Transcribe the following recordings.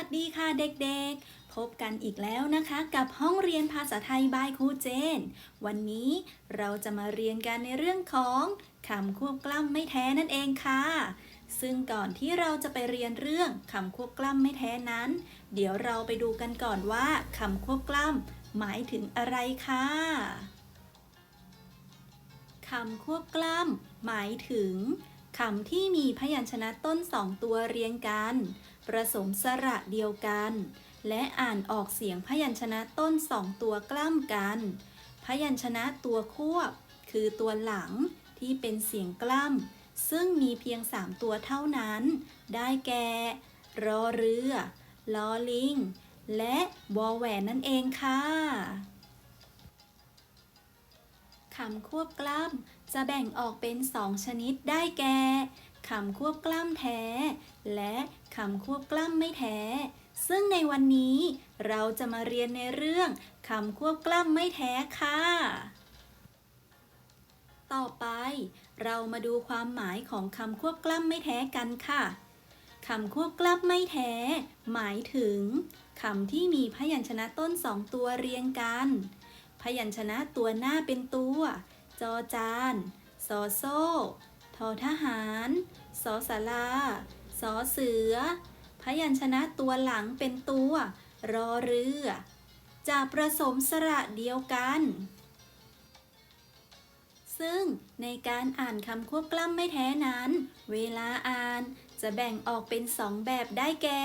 ัสดีค่ะเด็กๆ พบกันอีกแล้วนะคะ กับห้องเรียนภาษาไทยบายครูเจน วันนี้เราจะมาเรียนกันในเรื่องของคำควบกล้ำไม่แท้นั่นเองค่ะ ซึ่งก่อนที่เราจะไปเรียนเรื่องคำควบกล้ำไม่แท้นั้น เดี๋ยวเราไปดูกันก่อนว่าคำควบกล้ำหมายถึงอะไรค่ะคำควบกล้ำหมายถึงคำที่มีพยัญชนะต้นสองตัวเรียงกัน ประสมสระเดียวกัน และอ่านออกเสียงพยัญชนะต้นสองตัวกล้ำกัน พยัญชนะตัวควบ คือตัวหลังที่เป็นเสียงกล้ำซึ่งมีเพียง3ตัวเท่านั้น ได้แก่ รอเรือลอลิง และวอแหวนนั่นเองค่ะคำควบกล้ำจะแบ่งออกเป็นสองชนิดได้แก่ คำควบกล้ำแท้ และคำควบกล้ำไม่แท้ ซึ่งในวันนี้เราจะมาเรียนในเรื่องคำควบกล้ำไม่แท้ค่ะ ต่อไปเรามาดูความหมายของคำควบกล้ำไม่แท้กันค่ะคำควบกล้ำไม่แท้ หมายถึงคำที่มีพยัญชนะต้นสองตัวเรียงกัน พยัญชนะตัวหน้าเป็นตัว จอจานสอโซ่ ทอทหารสอสาราสอเสือ พยัญชนะตัวหลังเป็นตัว รอเรือ จะประสมสระเดียวกัน ซึ่งในการอ่านคำควบกล้ำไม่แท้นั้น เวลาอ่านจะแบ่งออกเป็นสองแบบได้แก่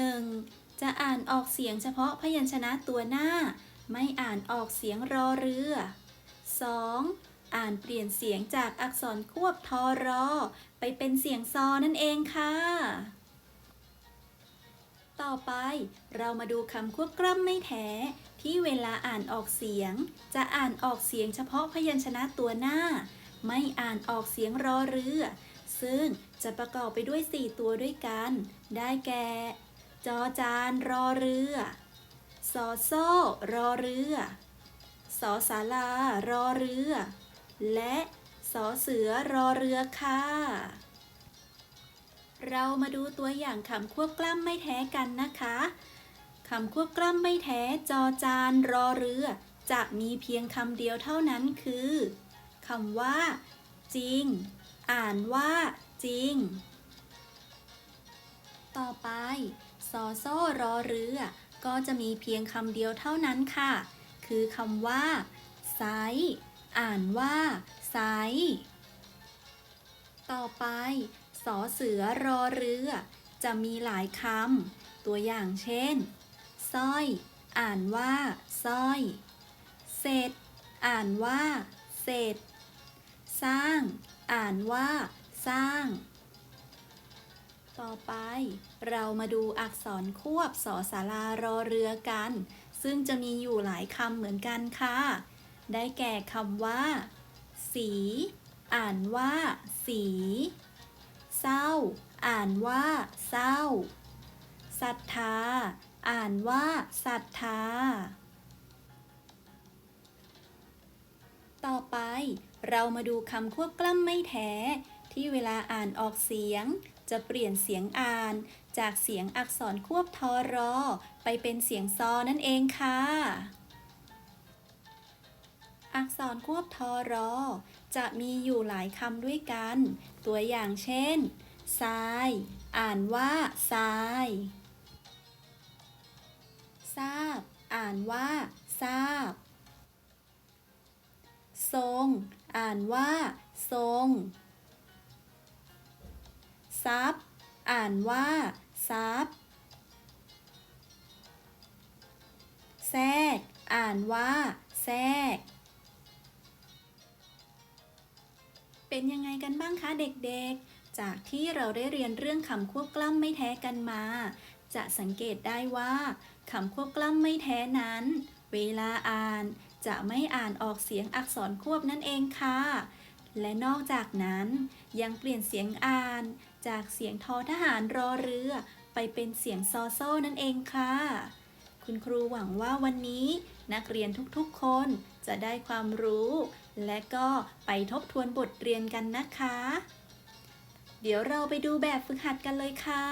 1. จะอ่านออกเสียงเฉพาะพยัญชนะตัวหน้า ไม่อ่านออกเสียงรอเรือ 2. อ่านเปลี่ยนเสียงจากอักษรควบทอรอ ไปเป็นเสียงซอนั่นเองค่ะ ต่อไปเรามาดูคำควบกล้ำไม่แท้ ที่เวลาอ่านออกเสียง จะอ่านออกเสียงเฉพาะพยัญชนะตัวหน้า ไม่อ่านออกเสียงรอเรือ ซึ่งจะประกอบไปด้วย 4 ตัวด้วยกัน ได้แก่ จอจานรอเรือ สอโซ่รอเรือสอสาลารอเรือ และสอเสือรอเรือค่ะ เรามาดูตัวอย่างคำควบกล้ำไม่แท้กันนะคะคำควบกล้ำไม่แท้จอจานรอเรือ จะมีเพียงคำเดียวเท่านั้นคือคำว่า จริง อ่านว่า จริง ต่อไปซอโซ่รอเรือ ก็จะมีเพียงคำเดียวเท่านั้นค่ะ คือคำว่าไซ อ่านว่าไซต่อไปสอเสือรอเรือ จะมีหลายคำตัวอย่างเช่นสร้อย อ่านว่าสร้อยเสร็จ อ่านว่าเสร็จ สร้าง อ่านว่า สร้าง ต่อไป เรามาดูอักษรควบสอสารารอเรือกัน ซึ่งจะมีอยู่หลายคำเหมือนกันค่ะ ได้แก่คำว่า สี อ่านว่า สี เศร้า อ่านว่า เศร้าศรัทธา อ่านว่าศรัทธา ต่อไปเรามาดูคำควบกล้ำไม่แท้ ที่เวลาอ่านออกเสียง จะเปลี่ยนเสียงอ่าน จากเสียงอักษรควบทอรอ ไปเป็นเสียงซอนั่นเองค่ะ อักษรควบทอรอ จะมีอยู่หลายคำด้วยกัน ตัวอย่างเช่นทราย อ่านว่าทรายทราบ อ่านว่าทราบ ทรง อ่านว่า ทรงทรัพย์อ่านว่าทรัพย์แทรก อ่านว่าแทรก เป็นยังไงกันบ้างคะเด็กๆ จากที่เราได้เรียนเรื่องคำควบกล้ำไม่แท้กันมา จะสังเกตได้ว่าคำควบกล้ำไม่แท้นั้น เวลาอ่านจะไม่อ่านออกเสียงอักษรควบนั่นเองค่ะ และนอกจากนั้น ยังเปลี่ยนเสียงอ่าน จากเสียงทอทหารรอเรือ ไปเป็นเสียงซอโซ่นั่นเองค่ะ คุณครูหวังว่าวันนี้ นักเรียนทุกๆคนจะได้ความรู้ และก็ไปทบทวนบทเรียนกันนะคะ เดี๋ยวเราไปดูแบบฝึกหัดกันเลยค่ะ